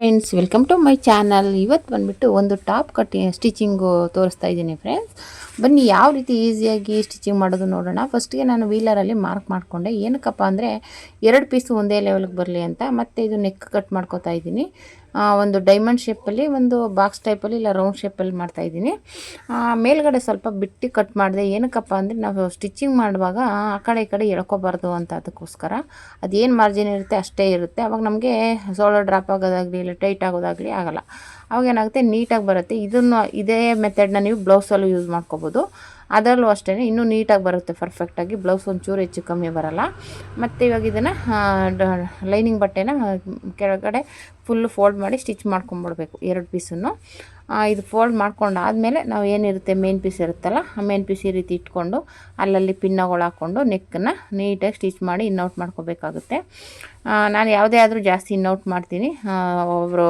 Friends welcome to my channel ಇವತ್ತು ಬಂದುಬಿಟ್ಟು ಒಂದು ಟಾಪ್ ಕಟ್ಟಿ ಸ್ಟಿಚಿಂಗು ತೋರಿಸ್ತಾ ಇದ್ದೀನಿ ಫ್ರೆಂಡ್ಸ್ ಬನ್ನಿ, ಯಾವ ರೀತಿ ಈಸಿಯಾಗಿ ಸ್ಟಿಚಿಂಗ್ ಮಾಡೋದು ನೋಡೋಣ. ಫಸ್ಟಿಗೆ ನಾನು ವೀಲರಲ್ಲಿ ಮಾರ್ಕ್ ಮಾಡಿಕೊಂಡೆ. ಏನಕ್ಕಪ್ಪ ಅಂದರೆ ಎರಡು ಪೀಸು ಒಂದೇ ಲೆವೆಲ್ಗೆ ಬರಲಿ ಅಂತ, ಮತ್ತು ಇದು ನೆಕ್ ಕಟ್ ಮಾಡ್ಕೋತಾ ಇದ್ದೀನಿ. ಒಂದು ಡೈಮಂಡ್ ಶೇಪಲ್ಲಿ ಒಂದು ಬಾಕ್ಸ್ ಟೈಪಲ್ಲಿ ಇಲ್ಲ ರೌಂಡ್ ಶೇಪಲ್ಲಿ ಮಾಡ್ತಾಯಿದ್ದೀನಿ ಮೇಲ್ಗಡೆ ಸ್ವಲ್ಪ ಬಿಟ್ಟು ಕಟ್ ಮಾಡಿದೆ. ಏನಕ್ಕಪ್ಪ ಅಂದರೆ ನಾವು ಸ್ಟಿಚಿಂಗ್ ಮಾಡುವಾಗ ಆ ಕಡೆ ಈ ಕಡೆ ಎಳ್ಕೊಬಾರ್ದು ಅಂತ ಅದಕ್ಕೋಸ್ಕರ. ಅದೇನು ಮಾರ್ಜಿನ್ ಇರುತ್ತೆ ಅಷ್ಟೇ ಇರುತ್ತೆ. ಅವಾಗ ನಮಗೆ ಸೋಲೋ ಡ್ರಾಪ್ ಆಗೋದಾಗಲಿ, ಇಲ್ಲ ಟೈಟ್ ಆಗೋದಾಗಲಿ ಆಗಲ್ಲ. ಅವಾಗ ಏನಾಗುತ್ತೆ? ನೀಟಾಗಿ ಬರುತ್ತೆ. ಇದನ್ನು, ಇದೇ ಮೆಥಡ್ನ ನೀವು ಬ್ಲೌಸಲ್ಲೂ ಯೂಸ್ ಮಾಡ್ಕೋಬೋದು. ಅದರಲ್ಲೂ ಅಷ್ಟೇ ಇನ್ನೂ ನೀಟಾಗಿ ಬರುತ್ತೆ ಪರ್ಫೆಕ್ಟಾಗಿ ಬ್ಲೌಸ್ ಒಂಚೂರು ಹೆಚ್ಚು ಕಮ್ಮಿ ಬರಲ್ಲ. ಮತ್ತು ಇವಾಗ ಇದನ್ನು ಲೈನಿಂಗ್ ಬಟ್ಟೆನ ಕೆಳಗಡೆ ಫುಲ್ಲು ಫೋಲ್ಡ್ ಮಾಡಿ ಸ್ಟಿಚ್ ಮಾಡ್ಕೊಂಬಿಡ್ಬೇಕು ಎರಡು ಪೀಸನ್ನು ಇದು ಫೋಲ್ಡ್ ಮಾಡ್ಕೊಂಡಾದಮೇಲೆ ನಾವು ಏನಿರುತ್ತೆ ಮೇನ್ ಪೀಸ್ ಇರುತ್ತಲ್ಲ, ಆ ಮೇನ್ ಪೀಸ್ ಈ ರೀತಿ ಇಟ್ಕೊಂಡು ಅಲ್ಲಲ್ಲಿ ಪಿನ್ನಗಳು ಹಾಕ್ಕೊಂಡು ನೆಕ್ಕನ್ನು ನೀಟಾಗಿ ಸ್ಟಿಚ್ ಮಾಡಿ ಇನ್ನೌಟ್ ಮಾಡ್ಕೋಬೇಕಾಗುತ್ತೆ. ನಾನು ಯಾವುದೇ ಆದರೂ ಜಾಸ್ತಿ ಇನ್ನೌಟ್ ಮಾಡ್ತೀನಿ. ಒಬ್ಬರು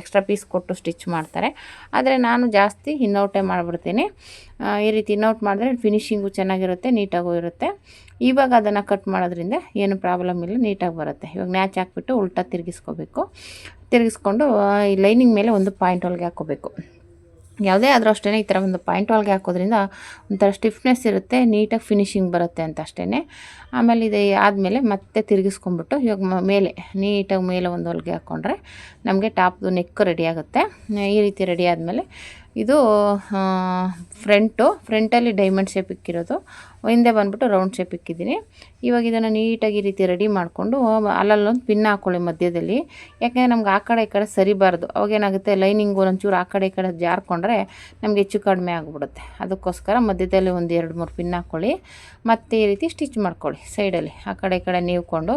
ಎಕ್ಸ್ಟ್ರಾ ಪೀಸ್ ಕೊಟ್ಟು ಸ್ಟಿಚ್ ಮಾಡ್ತಾರೆ. ಆದರೆ ನಾನು ಜಾಸ್ತಿ ಇನ್ನೌಟೇ ಮಾಡಿಬಿಡ್ತೀನಿ. ಈ ರೀತಿ ಇನ್ನೌಟ್ ಮಾಡಿದ್ರೆ ಫಿನಿಷಿಂಗು ಚೆನ್ನಾಗಿರುತ್ತೆ, ನೀಟಾಗೂ ಇರುತ್ತೆ. ಇವಾಗ ಅದನ್ನು ಕಟ್ ಮಾಡೋದ್ರಿಂದ ಏನು ಪ್ರಾಬ್ಲಮ್ ಇಲ್ಲ, ನೀಟಾಗಿ ಬರುತ್ತೆ. ಇವಾಗ ನ್ಯಾಚ್ ಹಾಕ್ಬಿಟ್ಟು ಉಲ್ಟಾ ತಿರುಗಿಸ್ಕೋಬೇಕು. ತಿರುಗಿಸ್ಕೊಂಡು ಈ ಲೈನಿಂಗ್ ಮೇಲೆ ಒಂದು ಪಾಯಿಂಟ್ ಒಳಗೆ ಹಾಕೋಬೇಕು. ಯಾವುದೇ ಆದರೂ ಅಷ್ಟೇ ಈ ಥರ ಒಂದು ಪಾಯಿಂಟ್ ಒಳಗೆ ಹಾಕೋದ್ರಿಂದ ಒಂಥರ ಸ್ಟಿಫ್ನೆಸ್ ಇರುತ್ತೆ, ನೀಟಾಗಿ ಫಿನಿಶಿಂಗ್ ಬರುತ್ತೆ ಅಂತ ಅಷ್ಟೇ ಆಮೇಲೆ ಇದು ಆದಮೇಲೆ ಮತ್ತೆ ತಿರುಗಿಸ್ಕೊಂಬಿಟ್ಟು ಇವಾಗ ಮೇಲೆ, ನೀಟಾಗಿ ಮೇಲೆ ಒಂದು ಹೊಲಿಗೆ ಹಾಕ್ಕೊಂಡ್ರೆ ನಮಗೆ ಟಾಪ್ದು ನೆಕ್ ರೆಡಿ ಆಗುತ್ತೆ. ಈ ರೀತಿ ರೆಡಿ ಆದಮೇಲೆ ಇದು ಫ್ರಂಟು, ಫ್ರಂಟಲ್ಲಿ ಡೈಮಂಡ್ ಶೇಪ್ ಇಕ್ಕಿರೋದು. ಹಿಂದೆ ಬಂದ್ಬಿಟ್ಟು ರೌಂಡ್ ಶೇಪ್ ಇಕ್ಕಿದ್ದೀನಿ. ಇವಾಗ ಇದನ್ನು ನೀಟಾಗಿ ಈ ರೀತಿ ರೆಡಿ ಮಾಡಿಕೊಂಡು, ಅಲ್ಲಲ್ಲೊಂದು ಪಿನ್ ಹಾಕ್ಕೊಳ್ಳಿ ಮಧ್ಯದಲ್ಲಿ. ಯಾಕೆಂದರೆ ನಮ್ಗೆ ಆ ಕಡೆ ಈ ಕಡೆ ಸರಿಬಾರ್ದು ಅವಾಗೇನಾಗುತ್ತೆ ಲೈನಿಂಗು ಒಂಚೂರು ಆ ಕಡೆ ಈ ಕಡೆ ಜಾರ್ಕೊಂಡ್ರೆ ನಮಗೆ ಹೆಚ್ಚು ಕಡಿಮೆ ಆಗಿಬಿಡುತ್ತೆ. ಅದಕ್ಕೋಸ್ಕರ ಮಧ್ಯದಲ್ಲಿ ಒಂದು ಎರಡು ಮೂರು ಪಿನ್ ಹಾಕ್ಕೊಳ್ಳಿ ಮತ್ತು ಈ ರೀತಿ ಸ್ಟಿಚ್ ಮಾಡ್ಕೊಳ್ಳಿ ಸೈಡಲ್ಲಿ. ಆ ಕಡೆ ಈ ಕಡೆ ನೀವುಕೊಂಡು,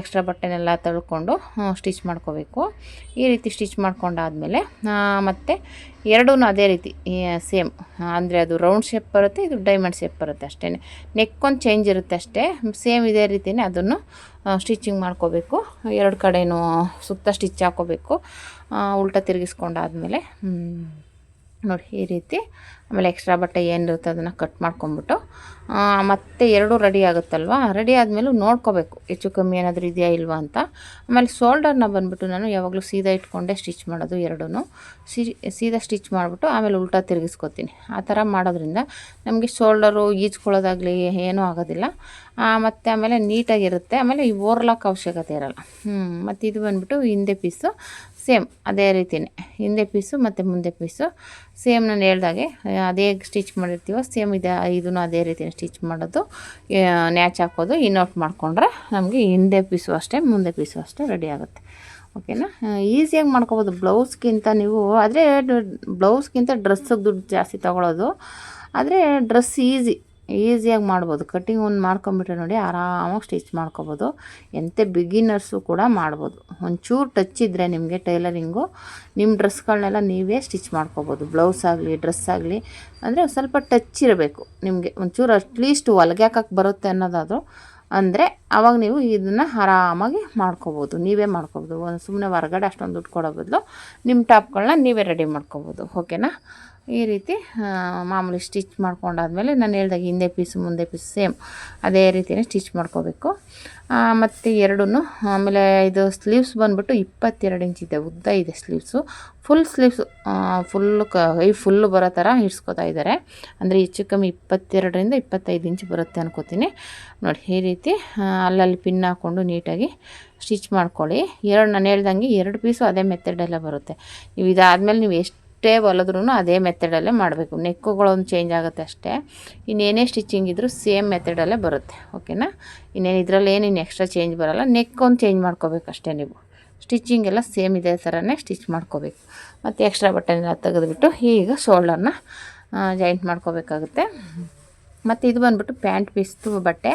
ಎಕ್ಸ್ಟ್ರಾ ಬಟ್ಟೆನೆಲ್ಲ ತಳ್ಕೊಂಡು ಸ್ಟಿಚ್ ಮಾಡ್ಕೋಬೇಕು. ಈ ರೀತಿ ಸ್ಟಿಚ್ ಮಾಡ್ಕೊಂಡಾದಮೇಲೆ ಮತ್ತು ಎರಡೂ ಅದೇ ರೀತಿ ಸೇಮ್ ಅಂದರೆ ಅದು ರೌಂಡ್ ಶೇಪ್ ಬರುತ್ತೆ, ಇದು ಡೈಮಂಡ್ ಶೇಪ್ ಬರುತ್ತೆ ಅಷ್ಟೇ. ನೆಕ್ ಒಂದು ಚೇಂಜ್ ಇರುತ್ತೆ ಅಷ್ಟೇ. ಸೇಮ್ ಇದೇ ರೀತಿಯೇ ಅದನ್ನು ಸ್ಟಿಚಿಂಗ್ ಮಾಡ್ಕೋಬೇಕು. ಎರಡು ಕಡೆಯೂ ಸುತ್ತ ಸ್ಟಿಚ್ ಹಾಕೋಬೇಕು. ಉಲ್ಟ ತಿರುಗಿಸ್ಕೊಂಡಾದ್ಮೇಲೆ. ನೋಡಿ ಈ ರೀತಿ. ಆಮೇಲೆ ಎಕ್ಸ್ಟ್ರಾ ಬಟ್ಟೆ ಏನಿರುತ್ತೆ ಅದನ್ನು ಕಟ್ ಮಾಡ್ಕೊಂಬಿಟ್ಟು ಮತ್ತೆ ಎರಡೂ ರೆಡಿ ಆಗುತ್ತಲ್ವ? ರೆಡಿ ಆದಮೇಲೂ ನೋಡ್ಕೋಬೇಕು. ಹೆಚ್ಚು ಕಮ್ಮಿ ಏನಾದರೂ ಇದೆಯಾ ಇಲ್ವಾ ಅಂತ. ಆಮೇಲೆ ಶೋಲ್ಡರ್ನ ಬಂದುಬಿಟ್ಟು ನಾನು ಯಾವಾಗಲೂ ಸೀದಾ ಇಟ್ಕೊಂಡೇ ಸ್ಟಿಚ್ ಮಾಡೋದು ಎರಡೂ ಸೀದಾ ಸ್ಟಿಚ್ ಮಾಡಿಬಿಟ್ಟು ಆಮೇಲೆ ಉಲ್ಟಾ ತಿರುಗಿಸ್ಕೊತೀನಿ. ಆ ಥರ ಮಾಡೋದ್ರಿಂದ ನಮಗೆ ಶೋಲ್ಡರು ಈಜ್ಕೊಳ್ಳೋದಾಗಲಿ ಏನೂ ಆಗೋದಿಲ್ಲ. ಮತ್ತು ಆಮೇಲೆ ನೀಟಾಗಿರುತ್ತೆ ಆಮೇಲೆ ಈ ಓರ್ಲಾಕ್ ಅವಶ್ಯಕತೆ ಇರಲ್ಲ. ಮತ್ತು ಇದು ಬಂದುಬಿಟ್ಟು ಹಿಂದೆ ಪೀಸು ಸೇಮ್ ಅದೇ ರೀತಿಯೇ ಹಿಂದೆ ಪೀಸು ಮತ್ತು ಮುಂದೆ ಪೀಸು. ಸೇಮ್ ನಾನು ಹೇಳ್ದಾಗೆ, ಅದೇ ಸ್ಟಿಚ್ ಮಾಡಿರ್ತೀವೋ, ಸೇಮ್ ಇದೆ, ಇದನ್ನು ಅದೇ ರೀತಿ ಸ್ಟಿಚ್ ಮಾಡೋದು ನ್ಯಾಚ್ ಹಾಕೋದು, ಇನ್ನೌಟ್ ಮಾಡಿಕೊಂಡ್ರೆ ನಮಗೆ ಹಿಂದೆ ಪೀಸು ಅಷ್ಟೇ, ಮುಂದೆ ಪೀಸು ಅಷ್ಟೇ ರೆಡಿ ಆಗುತ್ತೆ. ಓಕೆನಾ ಈಸಿಯಾಗಿ ಮಾಡ್ಕೊಬೋದು. ಬ್ಲೌಸ್ಗಿಂತ ನೀವು, ಆದರೆ ಬ್ಲೌಸ್ಗಿಂತ ಡ್ರೆಸ್ಸಿಗೆ ದುಡ್ಡು ಜಾಸ್ತಿ ತೊಗೊಳೋದು, ಆದರೆ ಡ್ರೆಸ್ ಈಸಿ ಈಸಿಯಾಗಿ ಮಾಡ್ಬೋದು. ಕಟ್ಟಿಂಗ್ ಒಂದು ಮಾಡ್ಕೊಂಬಿಟ್ರೆ ನೋಡಿ ಆರಾಮಾಗಿ ಸ್ಟಿಚ್ ಮಾಡ್ಕೊಬೋದು. ಎಂಥ ಬಿಗಿನರ್ಸು ಕೂಡ ಮಾಡ್ಬೋದು. ಒಂಚೂರು ಟಚ್ ಇದ್ದರೆ ನಿಮಗೆ ಟೈಲರಿಂಗು ನಿಮ್ಮ ಡ್ರೆಸ್ಗಳನ್ನೆಲ್ಲ ನೀವೇ ಸ್ಟಿಚ್ ಮಾಡ್ಕೊಬೋದು. ಬ್ಲೌಸ್ ಆಗಲಿ, ಡ್ರೆಸ್ ಆಗಲಿ, ಅಂದರೆ ಸ್ವಲ್ಪ ಟಚ್ ಇರಬೇಕು. ನಿಮಗೆ ಒಂಚೂರು ಅಟ್ಲೀಸ್ಟ್ ಒಲಗ್ಯಾಕಕ್ಕೆ ಬರುತ್ತೆ ಅನ್ನೋದಾದರೂ, ಅಂದರೆ ಆವಾಗ ನೀವು ಇದನ್ನು ಆರಾಮಾಗಿ ಮಾಡ್ಕೊಬೋದು. ನೀವೇ ಮಾಡ್ಕೊಬೋದು. ಒಂದು ಸುಮ್ಮನೆ ಹೊರಗಡೆ ಅಷ್ಟೊಂದು ದುಡ್ಡು ಕೊಡೋ ಬದಲು ನಿಮ್ಮ ಟಾಪ್ಗಳನ್ನ ನೀವೇ ರೆಡಿ ಮಾಡ್ಕೋಬೋದು. ಓಕೆನಾ? ಈ ರೀತಿ ಮಾಮೂಲಿ ಸ್ಟಿಚ್ ಮಾಡ್ಕೊಂಡಾದ್ಮೇಲೆ ನಾನು ಹೇಳ್ದಾಗ ಹಿಂದೆ ಪೀಸ್ ಮುಂದೆ ಪೀಸ್ ಸೇಮ್ ಅದೇ ರೀತಿಯೇ ಸ್ಟಿಚ್ ಮಾಡ್ಕೋಬೇಕು. ಮತ್ತು ಎರಡೂ ಆಮೇಲೆ ಇದು ಸ್ಲೀವ್ಸ್ ಬಂದುಬಿಟ್ಟು ಇಪ್ಪತ್ತೆರಡು ಇಂಚ್ ಇದೆ, ಉದ್ದ ಇದೆ ಸ್ಲೀವ್ಸು ಫುಲ್ ಸ್ಲೀವ್ಸ್ ಫುಲ್ ಕ ಕೈ ಫುಲ್ಲು ಬರೋ ಥರ ಹಿಡ್ಸ್ಕೊತಾ ಇದ್ದಾರೆ ಅಂದರೆ ಹೆಚ್ಚು ಕಮ್ಮಿ ಇಪ್ಪತ್ತೆರಡರಿಂದ ಇಪ್ಪತ್ತೈದು ಇಂಚ್ ಬರುತ್ತೆ ಅನ್ಕೋತೀನಿ. ನೋಡಿ, ಈ ರೀತಿ ಅಲ್ಲಲ್ಲಿ ಪಿನ್ ಹಾಕ್ಕೊಂಡು ನೀಟಾಗಿ ಸ್ಟಿಚ್ ಮಾಡ್ಕೊಳ್ಳಿ. ಎರಡು, ನಾನು ಹೇಳ್ದಂಗೆ ಎರಡು ಪೀಸು ಅದೇ ಮೆಥಡೆಲ್ಲ ಬರುತ್ತೆ. ನೀವು ಇದಾದಮೇಲೆ ನೀವು ಎಷ್ಟೇ ಹೊಲಿದ್ರೂ ಅದೇ ಮೆಥಡಲ್ಲೇ ಮಾಡಬೇಕು. ನೆಕ್ಕುಗಳೊಂದು ಚೇಂಜ್ ಆಗುತ್ತೆ ಅಷ್ಟೇ. ಇನ್ನೇನೇ ಸ್ಟಿಚಿಂಗ್ ಇದ್ದರೂ ಸೇಮ್ ಮೆಥಡಲ್ಲೇ ಬರುತ್ತೆ. ಓಕೆನಾ ಇನ್ನೇನು ಇದರಲ್ಲಿ ಏನು ಇನ್ನು ಎಕ್ಸ್ಟ್ರಾ ಚೇಂಜ್ ಬರೋಲ್ಲ. ನೆಕ್ ಒಂದು ಚೇಂಜ್ ಮಾಡ್ಕೋಬೇಕು ಅಷ್ಟೇ ನೀವು. ಸ್ಟಿಚಿಂಗ್ ಎಲ್ಲ ಸೇಮ್ ಇದೇ ಥರನೇ ಸ್ಟಿಚ್ ಮಾಡ್ಕೋಬೇಕು. ಮತ್ತು ಎಕ್ಸ್ಟ್ರಾ ಬಟನ್ ಎಲ್ಲ ತೆಗೆದುಬಿಟ್ಟು ಈಗ ಶೋಲ್ಡರ್ನ ಜಾಯಿಂಟ್ ಮಾಡ್ಕೋಬೇಕಾಗುತ್ತೆ. ಮತ್ತು ಇದು ಬಂದ್ಬಿಟ್ಟು ಪ್ಯಾಂಟ್ ಪೀಸ್ದು ಬಟ್ಟೆ.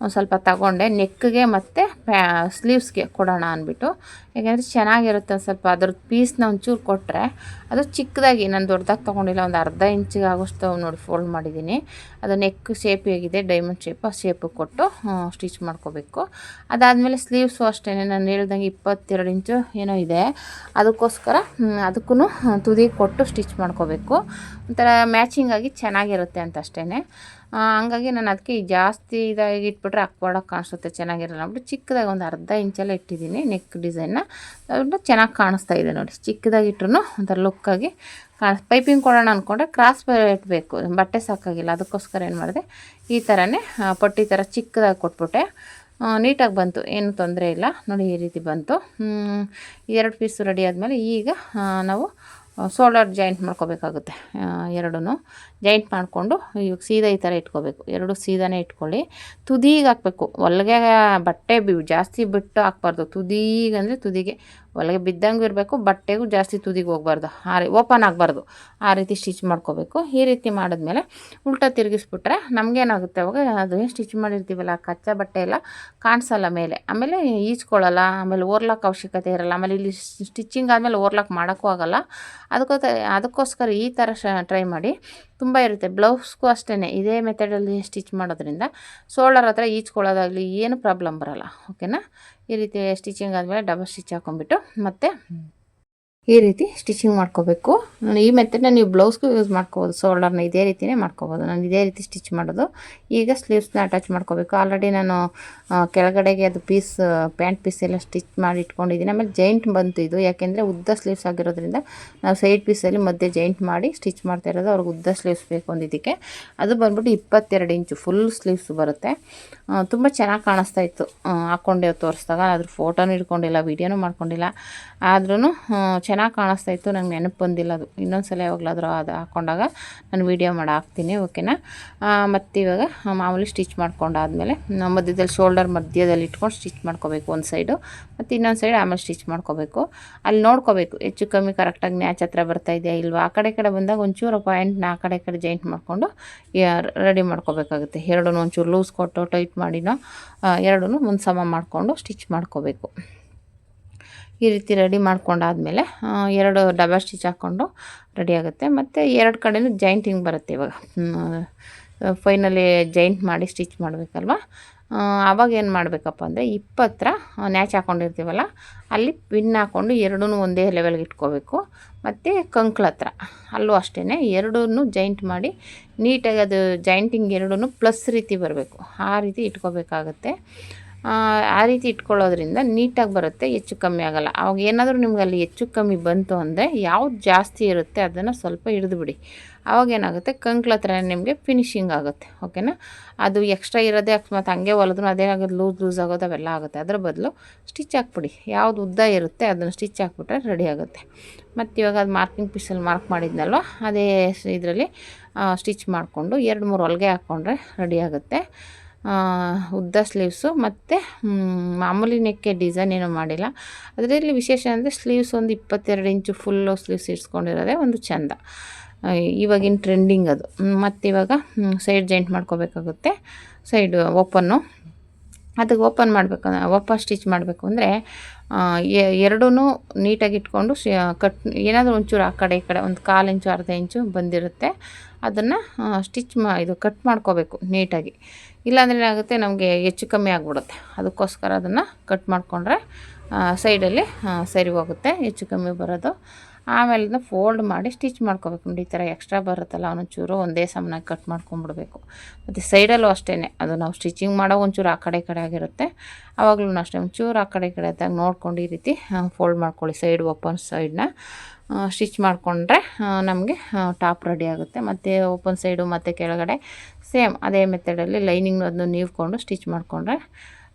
ಒಂದು ಸ್ವಲ್ಪ ತಗೊಂಡೆ. ನೆಕ್ಗೆ ಮತ್ತು ಪ್ಯಾ ಸ್ಲೀವ್ಸ್ಗೆ ಕೊಡೋಣ ಅಂದ್ಬಿಟ್ಟು. ಯಾಕೆಂದರೆ ಚೆನ್ನಾಗಿರುತ್ತೆ ಒಂದು ಸ್ವಲ್ಪ. ಅದ್ರದ್ದು ಪೀಸ್ನ ಒಂಚೂರು ಕೊಟ್ಟರೆ ಅದು ಚಿಕ್ಕದಾಗಿ, ನಾನು ದೊಡ್ಡದಾಗಿ ತೊಗೊಂಡಿಲ್ಲ, ಒಂದು ಅರ್ಧ ಇಂಚಿಗೆ ಆಗೋಷ್ಟು ನೋಡಿ ಫೋಲ್ಡ್ ಮಾಡಿದ್ದೀನಿ ಅದು ನೆಕ್ ಶೇಪ್ ಹೇಗಿದೆ ಡೈಮಂಡ್ ಶೇಪ್ ಆ ಶೇಪ್ ಕೊಟ್ಟು ಸ್ಟಿಚ್ ಮಾಡ್ಕೋಬೇಕು. ಅದಾದಮೇಲೆ ಸ್ಲೀವ್ಸು ಅಷ್ಟೇ ನಾನು ಹೇಳ್ದಂಗೆ ಇಪ್ಪತ್ತೆರಡು ಇಂಚು ಏನೋ ಇದೆ. ಅದಕ್ಕೋಸ್ಕರ ಅದಕ್ಕೂ ತುದಿ ಕೊಟ್ಟು ಸ್ಟಿಚ್ ಮಾಡ್ಕೋಬೇಕು. ಒಂಥರ ಮ್ಯಾಚಿಂಗಾಗಿ ಚೆನ್ನಾಗಿರುತ್ತೆ ಅಂತ ಅಷ್ಟೇ ಹಂಗಾಗಿ ನಾನು ಅದಕ್ಕೆ ಜಾಸ್ತಿ ಇದಾಗಿ ಇಟ್ಬಿಟ್ರೆ ಅಕ್ವಾಡಾಗಿ ಕಾಣಿಸುತ್ತೆ, ಚೆನ್ನಾಗಿರಲ್ಲ. ಅಂದ್ಬಿಟ್ಟು ಚಿಕ್ಕದಾಗಿ ಒಂದು ಅರ್ಧ ಇಂಚೆಲ್ಲ ಇಟ್ಟಿದ್ದೀನಿ ನೆಕ್ ಡಿಸೈನ್ನ. ಅದನ್ನು ಚೆನ್ನಾಗಿ ಕಾಣಿಸ್ತಾ ಇದೆ ನೋಡಿ, ಚಿಕ್ಕದಾಗಿ ಇಟ್ರು ಒಂಥರ ಲುಕ್ಕಾಗಿ ಕಾಣಿಸ್ ಪೈಪಿಂಗ್ ಕೊಡೋಣ ಅಂದ್ಕೊಂಡ್ರೆ ಕ್ರಾಸ್ ಇಟ್ಬೇಕು ಬಟ್ಟೆ ಸಾಕಾಗಿಲ್ಲ, ಅದಕ್ಕೋಸ್ಕರ ಏನು ಮಾಡಿದೆ, ಈ ಥರನೇ ಪಟ್ಟಿ ಥರ ಚಿಕ್ಕದಾಗಿ ಕೊಟ್ಬಿಟ್ಟೆ. ನೀಟಾಗಿ ಬಂತು, ಏನು ತೊಂದರೆ ಇಲ್ಲ, ನೋಡಿ ಈ ರೀತಿ ಬಂತು. ಎರಡು ಪೀಸು ರೆಡಿ ಆದಮೇಲೆ ಈಗ ನಾವು ಸೋಲಾರ್ ಜಾಯಿಂಟ್ ಮಾಡ್ಕೋಬೇಕಾಗುತ್ತೆ ಎರಡೂ ಜಾಯಿಂಟ್ ಮಾಡಿಕೊಂಡು ಇವಾಗ ಸೀದಾ ಈ ಥರ ಇಟ್ಕೋಬೇಕು. ಎರಡು ಸೀದಾನೇ ಇಟ್ಕೊಳ್ಳಿ. ತುದಿಗೆ ಹಾಕಬೇಕು. ಒಳಗೆ ಬಟ್ಟೆ ಬಿ ಜಾಸ್ತಿ ಬಿಟ್ಟು ಹಾಕ್ಬಾರ್ದು. ತುದಿಗೆ ಅಂದರೆ ತುದಿಗೆ ಒಳಗೆ ಬಿದ್ದಂಗೆ ಇರಬೇಕು, ಬಟ್ಟೆಗೂ ಜಾಸ್ತಿ ತುದಿಗೆ ಹೋಗ್ಬಾರ್ದು. ಆ ರೀ ಓಪನ್ ಆಗಬಾರ್ದು. ಆ ರೀತಿ ಸ್ಟಿಚ್ ಮಾಡ್ಕೋಬೇಕು. ಈ ರೀತಿ ಮಾಡಿದ್ಮೇಲೆ ಉಲ್ಟಾ ತಿರುಗಿಸ್ಬಿಟ್ರೆ ನಮಗೇನಾಗುತ್ತೆ ಅವಾಗ ಅದು ಏನು ಸ್ಟಿಚ್ ಮಾಡಿರ್ತೀವಲ್ಲ, ಕಚ್ಚಾ ಬಟ್ಟೆ ಎಲ್ಲ ಕಾಣಿಸಲ್ಲ ಮೇಲೆ. ಆಮೇಲೆ ಈಜ್ಕೊಳ್ಳಲ್ಲ, ಆಮೇಲೆ ಓರ್ಲಾಕ್ ಅವಶ್ಯಕತೆ ಇರಲ್ಲ. ಆಮೇಲೆ ಇಲ್ಲಿ ಸ್ಟಿಚಿಂಗ್ ಆದಮೇಲೆ ಓರ್ಲಾಕ್ ಮಾಡೋಕ್ಕೂ ಆಗಲ್ಲ. ಅದಕ್ಕೋತ ಅದಕ್ಕೋಸ್ಕರ ಈ ಥರ ಶ ಟ್ರೈ ಮಾಡಿ. ತುಂಬ ಇರುತ್ತೆ. ಬ್ಲೌಸ್ಗೂ ಅಷ್ಟೇ ಇದೇ ಮೆಥಡಲ್ಲಿ ಸ್ಟಿಚ್ ಮಾಡೋದ್ರಿಂದ ಸೋಲ್ಡರ್ ಹತ್ರ ಈಚ್ಕೊಳ್ಳೋದಾಗಲಿ ಏನು ಪ್ರಾಬ್ಲಮ್ ಬರೋಲ್ಲ. ಓಕೆನಾ ಈ ರೀತಿ ಸ್ಟಿಚಿಂಗ್ ಆದಮೇಲೆ ಡಬಲ್ ಸ್ಟಿಚ್ ಹಾಕೊಂಡ್ಬಿಟ್ಟು ಮತ್ತೆ ಈ ರೀತಿ ಸ್ಟಿಚಿಂಗ್ ಮಾಡ್ಕೋಬೇಕು. ಈ ಮೆಥಡ್ನ ನೀವು ಬ್ಲೌಸ್ಗೂ ಯೂಸ್ ಮಾಡ್ಕೋಬೋದು ಶೋಲ್ಡರ್ನ ಇದೇ ರೀತಿಯೇ ಮಾಡ್ಕೋಬೋದು. ನಾನು ಇದೇ ರೀತಿ ಸ್ಟಿಚ್ ಮಾಡೋದು. ಈಗ ಸ್ಲೀವ್ಸ್ನ ಅಟ್ಯಾಚ್ ಮಾಡ್ಕೋಬೇಕು. ಆಲ್ರೆಡಿ ನಾನು ಕೆಳಗಡೆಗೆ ಅದು ಪೀಸ್ ಪ್ಯಾಂಟ್ ಪೀಸ್ ಎಲ್ಲ ಸ್ಟಿಚ್ ಮಾಡಿ ಇಟ್ಕೊಂಡಿದ್ದೀನಿ. ಆಮೇಲೆ ಜೈಂಟ್ ಬಂತು ಇದು. ಯಾಕೆಂದರೆ ಉದ್ದ ಸ್ಲೀವ್ಸ್ ಆಗಿರೋದ್ರಿಂದ ನಾವು ಸೈಡ್ ಪೀಸಲ್ಲಿ ಮಧ್ಯೆ ಜೈಂಟ್ ಮಾಡಿ ಸ್ಟಿಚ್ ಮಾಡ್ತಾ ಇರೋದು. ಅವ್ರಿಗೆ ಉದ್ದ ಸ್ಲೀವ್ಸ್ ಬೇಕು ಅಂದಿದ್ದಕ್ಕೆ. ಅದು ಬಂದ್ಬಿಟ್ಟು ಇಪ್ಪತ್ತೆರಡು ಇಂಚು ಫುಲ್ ಸ್ಲೀವ್ಸ್ ಬರುತ್ತೆ. ತುಂಬ ಚೆನ್ನಾಗಿ ಕಾಣಿಸ್ತಾ ಇತ್ತು. ಹಾಕ್ಕೊಂಡೆ ತೋರಿಸಿದಾಗ. ಅದ್ರ ಫೋಟೋನೂ ಇಟ್ಕೊಂಡಿಲ್ಲ ವೀಡಿಯೋನೂ ಮಾಡ್ಕೊಂಡಿಲ್ಲ. ಆದ್ರೂ ಕಾಣಿಸ್ತಾ ಇತ್ತು, ನಂಗೆ ನೆನಪು ಬಂದಿಲ್ಲ ಅದು. ಇನ್ನೊಂದು ಸಲ ಯಾವಾಗಲಾದ್ರೂ ಅದು ಹಾಕ್ಕೊಂಡಾಗ ನಾನು ವೀಡಿಯೋ ಮಾಡಿ ಹಾಕ್ತೀನಿ ಓಕೆನಾ ಮತ್ತು ಇವಾಗ ಮಾಮೂಲಿ ಸ್ಟಿಚ್ ಮಾಡ್ಕೊಂಡಾದ್ಮೇಲೆ ಮಧ್ಯದಲ್ಲಿ ಶೋಲ್ಡರ್ ಮಧ್ಯದಲ್ಲಿ ಇಟ್ಕೊಂಡು ಸ್ಟಿಚ್ ಮಾಡ್ಕೋಬೇಕು ಒಂದು ಸೈಡು ಮತ್ತು ಇನ್ನೊಂದು ಸೈಡ್ ಆಮೇಲೆ ಸ್ಟಿಚ್ ಮಾಡ್ಕೋಬೇಕು. ಅಲ್ಲಿ ನೋಡ್ಕೋಬೇಕು, ಹೆಚ್ಚು ಕಮ್ಮಿ ಕರೆಕ್ಟಾಗಿ ನ್ಯಾಚ್ ಹತ್ರ ಬರ್ತಾ ಇದೆಯಾ ಇಲ್ವಾ? ಆ ಕಡೆ ಕಡೆ ಬಂದಾಗ ಒಂಚೂರು ಪಾಯಿಂಟ್ ಆ ಕಡೆ ಕಡೆ ಜಾಯಿಂಟ್ ಮಾಡಿಕೊಂಡು ರೆಡಿ ಮಾಡ್ಕೋಬೇಕಾಗುತ್ತೆ. ಎರಡೂ ಒಂಚೂರು ಲೂಸ್ ಕೊಟ್ಟು ಟೈಟ್ ಮಾಡಿನೋ ಎರಡೂ ಒಂದು ಸಮ ಮಾಡಿಕೊಂಡು ಸ್ಟಿಚ್ ಮಾಡ್ಕೋಬೇಕು. ಈ ರೀತಿ ರೆಡಿ ಮಾಡ್ಕೊಂಡಾದ್ಮೇಲೆ ಎರಡು ಡಬಲ್ ಸ್ಟಿಚ್ ಹಾಕ್ಕೊಂಡು ರೆಡಿ ಆಗುತ್ತೆ. ಮತ್ತು ಎರಡು ಕಡೆಯೂ ಜಾಯಿಂಟಿಂಗ್ ಬರುತ್ತೆ ಇವಾಗ. ಫೈನಲಿ ಜಾಯಿಂಟ್ ಮಾಡಿ ಸ್ಟಿಚ್ ಮಾಡಬೇಕಲ್ವ? ಆವಾಗ ಏನು ಮಾಡಬೇಕಪ್ಪ ಅಂದರೆ ಇಪ್ಪತ್ತರ ನ್ಯಾಚ್ ಹಾಕ್ಕೊಂಡಿರ್ತೀವಲ್ಲ ಅಲ್ಲಿ ಪಿನ್ ಹಾಕ್ಕೊಂಡು ಎರಡೂ ಒಂದೇ ಲೆವೆಲ್ಗೆ ಇಟ್ಕೋಬೇಕು. ಮತ್ತು ಕಂಕ್ಳ ಹತ್ರ, ಅಲ್ಲೂ ಅಷ್ಟೇ ಎರಡೂ ಜಾಯಿಂಟ್ ಮಾಡಿ ನೀಟಾಗಿ ಅದು ಜಾಯಿಂಟಿಂಗ್ ಎರಡೂ ಪ್ಲಸ್ ರೀತಿ ಬರಬೇಕು. ಆ ರೀತಿ ಇಟ್ಕೋಬೇಕಾಗತ್ತೆ. ಆ, ರೀತಿ ಇಟ್ಕೊಳ್ಳೋದ್ರಿಂದ ನೀಟಾಗಿ ಬರುತ್ತೆ ಹೆಚ್ಚು ಕಮ್ಮಿ ಆಗೋಲ್ಲ. ಅವಾಗ ಏನಾದರೂ ನಿಮ್ಗೆ ಅಲ್ಲಿ ಹೆಚ್ಚು ಕಮ್ಮಿ ಬಂತು ಅಂದರೆ ಯಾವ್ದು ಜಾಸ್ತಿ ಇರುತ್ತೆ ಅದನ್ನು ಸ್ವಲ್ಪ ಹಿಡಿದುಬಿಡಿ ಅವಾಗ ಏನಾಗುತ್ತೆ ಕಂಕ್ಳ ಹತ್ರ ನಿಮಗೆ ಫಿನಿಶಿಂಗ್ ಆಗುತ್ತೆ ಓಕೆನಾ ಅದು ಎಕ್ಸ್ಟ್ರಾ ಇರೋದೇ ಅಕಸ್ಮಾತ್ ಹಂಗೆ ಹೊಲಿದ್ರು ಅದೇ ಆಗೋದು ಲೂಸ್ ಲೂಸ್ ಆಗೋದು ಅವೆಲ್ಲ ಆಗುತ್ತೆ. ಅದರ ಬದಲು ಸ್ಟಿಚ್ ಹಾಕ್ಬಿಡಿ. ಯಾವ್ದು ಉದ್ದ ಇರುತ್ತೆ ಅದನ್ನು ಸ್ಟಿಚ್ ಹಾಕ್ಬಿಟ್ರೆ ರೆಡಿ ಆಗುತ್ತೆ. ಮತ್ತು ಇವಾಗ ಅದು ಮಾರ್ಕಿಂಗ್ ಪೀಸಲ್ಲಿ ಮಾರ್ಕ್ ಮಾಡಿದ್ನಲ್ವ ಅದೇ ಇದರಲ್ಲಿ ಸ್ಟಿಚ್ ಮಾಡಿಕೊಂಡು ಎರಡು ಮೂರು ಹೊಲಿಗೆ ಹಾಕ್ಕೊಂಡ್ರೆ ರೆಡಿ ಆಗುತ್ತೆ. ಉದ್ದ ಸ್ಲೀವ್ಸು ಮತ್ತು ಮಾಮೂಲಿ ನೆಕ್ಕೆ ಡಿಸೈನ್ ಏನೂ ಮಾಡಿಲ್ಲ. ಅದರಲ್ಲಿ ವಿಶೇಷ ಅಂದರೆ ಸ್ಲೀವ್ಸ್ ಒಂದು ಇಪ್ಪತ್ತೆರಡು ಇಂಚು ಫುಲ್ಲು ಸ್ಲೀವ್ಸ್ ಇಡ್ಸ್ಕೊಂಡಿರೋದೇ ಒಂದು ಚೆಂದ. ಇವಾಗಿನ ಟ್ರೆಂಡಿಂಗ್ ಅದು. ಮತ್ತು ಇವಾಗ ಸೈಡ್ ಜಾಯಿಂಟ್ ಮಾಡ್ಕೋಬೇಕಾಗುತ್ತೆ. ಸೈಡ್ ಓಪನ್ನು ಅದಕ್ಕೆ ಓಪನ್ ಮಾಡಬೇಕು ಓಪನ್ ಸ್ಟಿಚ್ ಮಾಡಬೇಕು ಅಂದರೆ ಎರಡೂ ನೀಟಾಗಿ ಇಟ್ಕೊಂಡು ಕಟ್ ಏನಾದರೂ ಒಂಚೂರು ಆ ಕಡೆ ಈ ಕಡೆ, ಒಂದು ಕಾಲು ಇಂಚು, ಅರ್ಧ ಇಂಚು ಬಂದಿರುತ್ತೆ. ಅದನ್ನು ಸ್ಟಿಚ್ ಮಾ, ಇದು ಕಟ್ ಮಾಡ್ಕೋಬೇಕು ನೀಟಾಗಿ. ಇಲ್ಲಾಂದರೆ ಏನಾಗುತ್ತೆ, ನಮಗೆ ಹೆಚ್ಚು ಕಮ್ಮಿ ಆಗಿಬಿಡುತ್ತೆ. ಅದಕ್ಕೋಸ್ಕರ ಅದನ್ನು ಕಟ್ ಮಾಡಿಕೊಂಡ್ರೆ ಸೈಡಲ್ಲಿ ಸರಿ ಹೋಗುತ್ತೆ, ಹೆಚ್ಚು ಕಮ್ಮಿ ಬರೋದು. ಆಮೇಲೆ ಫೋಲ್ಡ್ ಮಾಡಿ ಸ್ಟಿಚ್ ಮಾಡ್ಕೋಬೇಕು. ನೋಡಿ, ಈ ಥರ ಎಕ್ಸ್ಟ್ರಾ ಬರುತ್ತಲ್ಲ ಚೂರು ಒಂದೇ ಸಮನಾಗಿ ಕಟ್ ಮಾಡ್ಕೊಂಬಿಡ್ಬೇಕು. ಮತ್ತು ಸೈಡಲ್ಲೂ ಅಷ್ಟೇ ಅದು ನಾವು ಸ್ಟಿಚಿಂಗ್ ಮಾಡೋ ಒಂಚೂರು ಆ ಕಡೆ ಕಡೆ ಆಗಿರುತ್ತೆ. ಆವಾಗಲೂ ಅಷ್ಟೇ, ಒಂಚೂರು ಆ ಕಡೆ ಈ ಕಡೆ ಆದಾಗ ನೋಡ್ಕೊಂಡು ಈ ರೀತಿ ಫೋಲ್ಡ್ ಮಾಡ್ಕೊಳ್ಳಿ ಸೈಡ್ ಓಪನ್ ಸೈಡ್ನ ಸ್ಟಿಚ್ ಮಾಡಿಕೊಂಡ್ರೆ ನಮಗೆ ಟಾಪ್ ರೆಡಿ ಆಗುತ್ತೆ. ಮತ್ತು ಓಪನ್ ಸೈಡು ಮತ್ತು ಕೆಳಗಡೆ ಸೇಮ್ ಅದೇ ಮೆಥಡಲ್ಲಿ ಲೈನಿಂಗ್ ಅದನ್ನು ನೀವ್ಕೊಂಡು ಸ್ಟಿಚ್ ಮಾಡಿಕೊಂಡ್ರೆ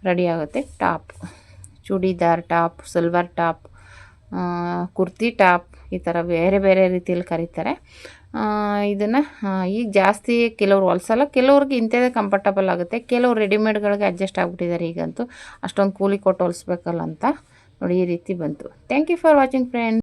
ರೆಡಿ ಆಗುತ್ತೆ top churidar top silver top kurti top ಈ ಥರ ಬೇರೆ ಬೇರೆ ರೀತಿಯಲ್ಲಿ ಕರೀತಾರೆ. ಇದನ್ನು ಈಗ ಜಾಸ್ತಿ ಕೆಲವ್ರು ಹೊಲ್ಸಲ್ಲ, ಕೆಲವ್ರಿಗೆ ಇಂಥದ್ದೇ ಕಂಫರ್ಟಬಲ್ ಆಗುತ್ತೆ. ಕೆಲವ್ರು ರೆಡಿಮೇಡ್ಗಳಿಗೆ ಅಡ್ಜಸ್ಟ್ ಆಗಿಬಿಟ್ಟಿದ್ದಾರೆ ಈಗಂತೂ. ಅಷ್ಟೊಂದು ಕೂಲಿ ಕೊಟ್ಟು ಹೊಲಿಸ್ಬೇಕಲ್ಲ ಅಂತ ನೋಡಿ ಈ ರೀತಿ ಬಂತು. Thank you for watching friend